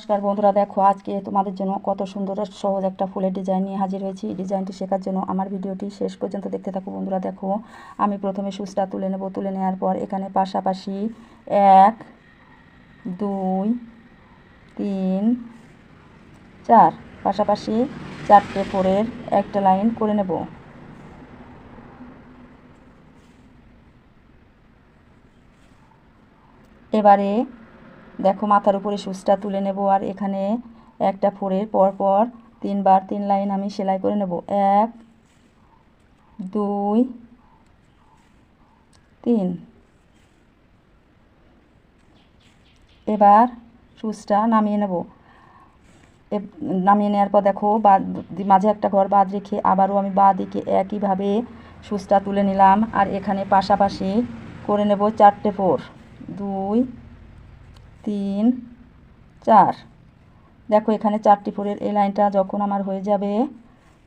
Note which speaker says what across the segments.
Speaker 1: নমস্কার বন্ধুরা, দেখো আজকে তোমাদের জন্য কত সুন্দর সহজ একটা ফুলের ডিজাইন নিয়ে হাজির হয়েছি। এই ডিজাইনটি শেখার জন্য আমার ভিডিওটি শেষ পর্যন্ত দেখতে থাকো বন্ধুরা, দেখো। আমি প্রথমে সুচটা তুলে নেব, তুলে নেওয়ার পর এখানে পাশাপাশি এক, দুই, তিন, চার, পাশাপাশি চারটে ফোরের একটা লাইন করে নেব। এবারে দেখো মাথার উপরে সুচটা তুলে নেব আর এখানে একটা ফোরের পর পর তিনবার তিন লাইন আমি সেলাই করে নেব। এক, দুই, তিন। এবার সুচটা নামিয়ে নেব। নামিয়ে নেওয়ার পর দেখো বাদ মাঝে একটা ঘর বাদ রেখে আবারও আমি বাঁ দিকে একইভাবে সুচটা তুলে নিলাম। আর এখানে পাশাপাশি করে নেব চারটে ফোর। দুই তিন, চার। দেখো এখানে চারটি ফোরের এই লাইনটা যখন আমার হয়ে যাবে,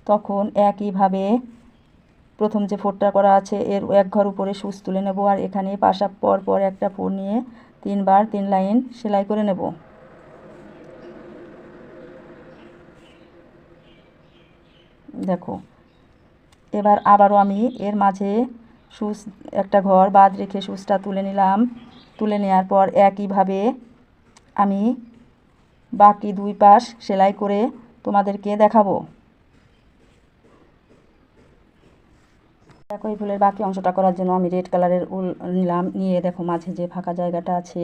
Speaker 1: তখন একইভাবে প্রথম যে ফোরটা করা আছে, এর এক ঘর উপরে সুচ তুলে নেব আর এখানে পাশা পর পর একটা ফোর নিয়ে তিনবার তিন লাইন সেলাই করে নেব। দেখো, এবার আবারও আমি এর মাঝে সুচ, একটা ঘর বাদ রেখে সুচটা তুলে নিলাম। তুলে নেওয়ার পর একইভাবে আমি বাকি দুই পাশ সেলাই করে তোমাদেরকে দেখাবো। দেখো এই ফুলের বাকি অংশটা করার জন্য আমি রেড কালারের উল নিলাম। নিয়ে দেখো মাঝে যে ফাঁকা জায়গাটা আছে,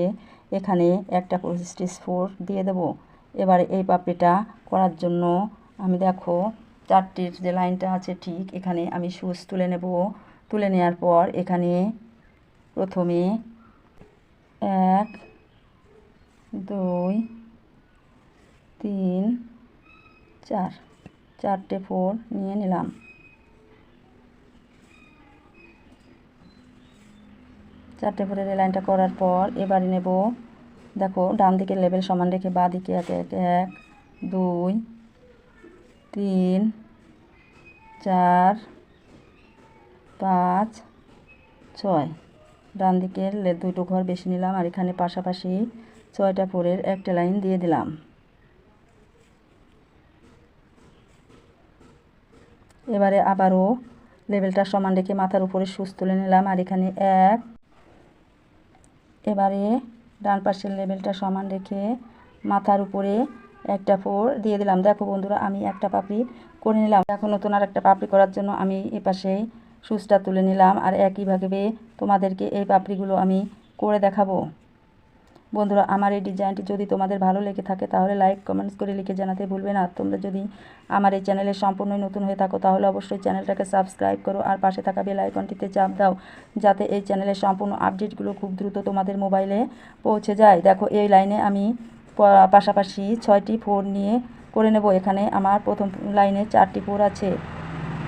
Speaker 1: এখানে একটা স্টিচ ফোর দিয়ে দেব। এবার এই পাপড়িটা করার জন্য আমি দেখো চারটির যে লাইনটা আছে ঠিক এখানে আমি সুচ তুলে নেব। তুলে নেওয়ার পর এখানে প্রথমে এক দুই, তিন, চার। চারটে ফোর নিয়ে নিলাম। চারটে ফোরের এই লাইনটা করার পর এবারে নেব, দেখো ডান দিকের লেভেল সমান রেখে বাঁ দিকে এক এক এক, দুই, তিন, চার, পাঁচ, ছয়। ডান দিকের দুটো ঘর বেশি নিলাম আর এখানে পাশাপাশি ছয়টা ফোরের একটা লাইন দিয়ে দিলাম। এবারে আবারও লেভেলটা সমান রেখে মাথার উপরে সুচ তুলে নিলাম, আর এখানে এক। এবারে ডান পাশের লেভেলটা সমান রেখে মাথার উপরে একটা ফোর দিয়ে দিলাম। দেখো বন্ধুরা, আমি একটা পাপড়ি করে নিলাম। এখন নতুন আর একটা পাপড়ি করার জন্য আমি এ পাশে সুচটা তুলে নিলাম, আর একইভাবে তোমাদেরকে এই পাপড়িগুলো আমি করে দেখাবো। বন্ধুরা, আমার এই ডিজাইনটি যদি তোমাদের ভালো লেগে থাকে, তাহলে লাইক কমেন্টস করে লিখে জানাতে ভুলবে না। তোমরা যদি আমার এই চ্যানেলে সম্পূর্ণই নতুন হয়ে থাকো, তাহলে অবশ্যই চ্যানেলটাকে সাবস্ক্রাইব করো আর পাশে থাকা বেল আইকনটিতে চাপ দাও, যাতে এই চ্যানেলের সম্পূর্ণ আপডেটগুলো খুব দ্রুত তোমাদের মোবাইলে পৌঁছে যায়। দেখো, এই লাইনে আমি পাশাপাশি ছয়টি ফোর নিয়ে করে নেব। এখানে আমার প্রথম লাইনে চারটি ফোর আছে।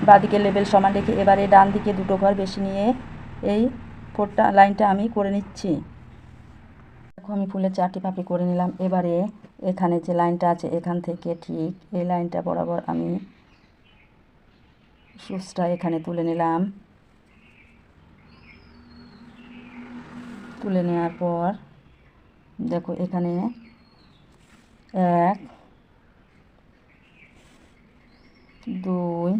Speaker 1: বাদিকে লেভেল সমান রেখে এবারে ডান দিকে দুটো ঘর বেশি নিয়ে এই ফোরটা লাইনটা আমি করে নিচ্ছি। দেখো, আমি ফুলের চারটি পাপড়ি করে নিলাম। এবারে এখানে যে লাইনটা আছে, এখান থেকে ঠিক এই লাইনটা বরাবর আমি সুচটা এখানে তুলে নিলাম। তুলে নেওয়ার পর, দেখো, এখানে এক, দুই,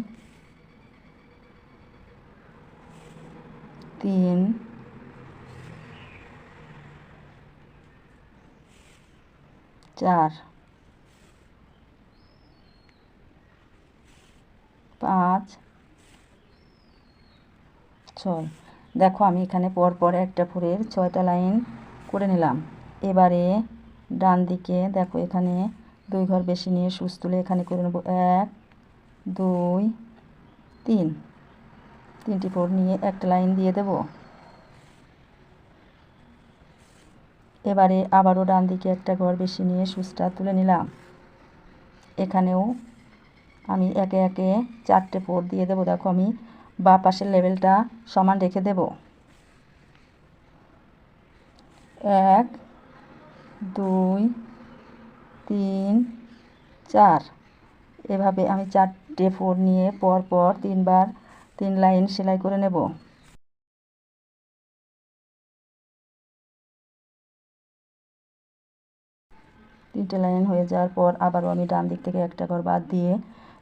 Speaker 1: তিন চার। পাঁচ। ছয়। দেখো, আমি এখানে পর পর একটা ফুলের ছয়টা লাইন করে নিলাম। এবারে ডান দিকে দেখো, এখানে দুই ঘর বেশি নিয়ে সুচ তুলে এখানে করে নেব। এক, দুই, তিন। তিনটি ফোর নিয়ে একটা লাইন দিয়ে দেব। এবারে আবারও ডান দিকে একটা ঘর বেশি নিয়ে সুচটা তুলে নিলাম। এখানেও আমি একে একে চারটে ফোর দিয়ে দেবো। দেখো আমি বা পাশের লেভেলটা সমান রেখে দেব। এক, দুই, তিন, চার। এভাবে আমি চারটে ফোর নিয়ে পর পর তিনবার তিন লাইন সেলাই করে নেব। তিনটে লাইন হয়ে যাওয়ার পর আবারও আমি ডান দিক থেকে একটা ঘর বাদ দিয়ে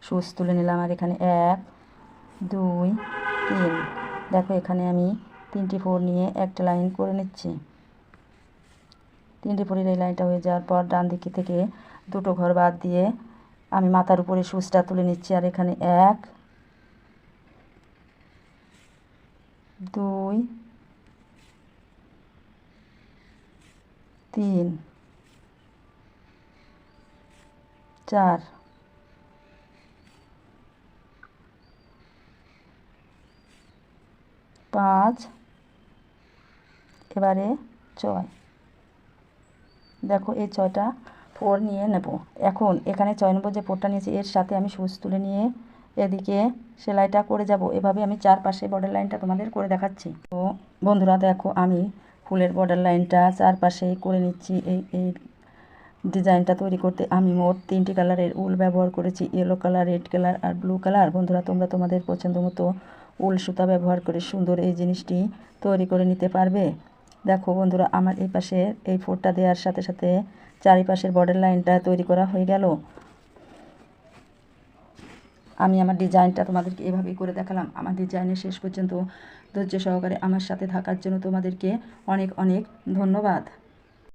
Speaker 1: সুচ তুলে নিলাম আর এখানে এক, দুই, তিন। দেখো এখানে আমি তিনটি ফোর নিয়ে একটা লাইন করে নিচ্ছি। তিনটি ফোরের এই লাইনটা হয়ে যাওয়ার পর ডান দিকে থেকে দুটো ঘর বাদ দিয়ে আমি মাথার উপরে সুচটা তুলে নিচ্ছি আর এখানে এক, দুই, তিন। চার। পাঁচ। এবারে ছয়। দেখো এই ছয়টা ফোর নিয়ে নেব। এখন এখানে ছয় নম্বর যে ফোরটা নিয়েছি, এর সাথে আমি সুচ তুলে নিয়ে এদিকে সেলাইটা করে যাব। এভাবে আমি চারপাশে বর্ডার লাইনটা তোমাদের করে দেখাচ্ছি। তো বন্ধুরা দেখো আমি ফুলের বর্ডার লাইনটা চারপাশে করে নিচ্ছি, এই এই ডিজাইনটা তৈরি করতে আমি মোট তিনটি কালারের উল ব্যবহার করেছি। ইয়েলো কালার, রেড কালার আর ব্লু কালার। বন্ধুরা, তোমরা তোমাদের পছন্দ মতো উল সুতা ব্যবহার করে সুন্দর এই জিনিসটি তৈরি করে নিতে পারবে। দেখো বন্ধুরা, আমার এই পাশে এই ফোরটা দেওয়ার সাথে সাথে চারিপাশের বর্ডার লাইনটা তৈরি করা হয়ে গেল। আমি আমার ডিজাইনটা তোমাদেরকে এভাবেই করে দেখালাম। আমার ডিজাইনের শেষ পর্যন্ত ধৈর্য সহকারে আমার সাথে থাকার জন্য তোমাদেরকে অনেক অনেক ধন্যবাদ।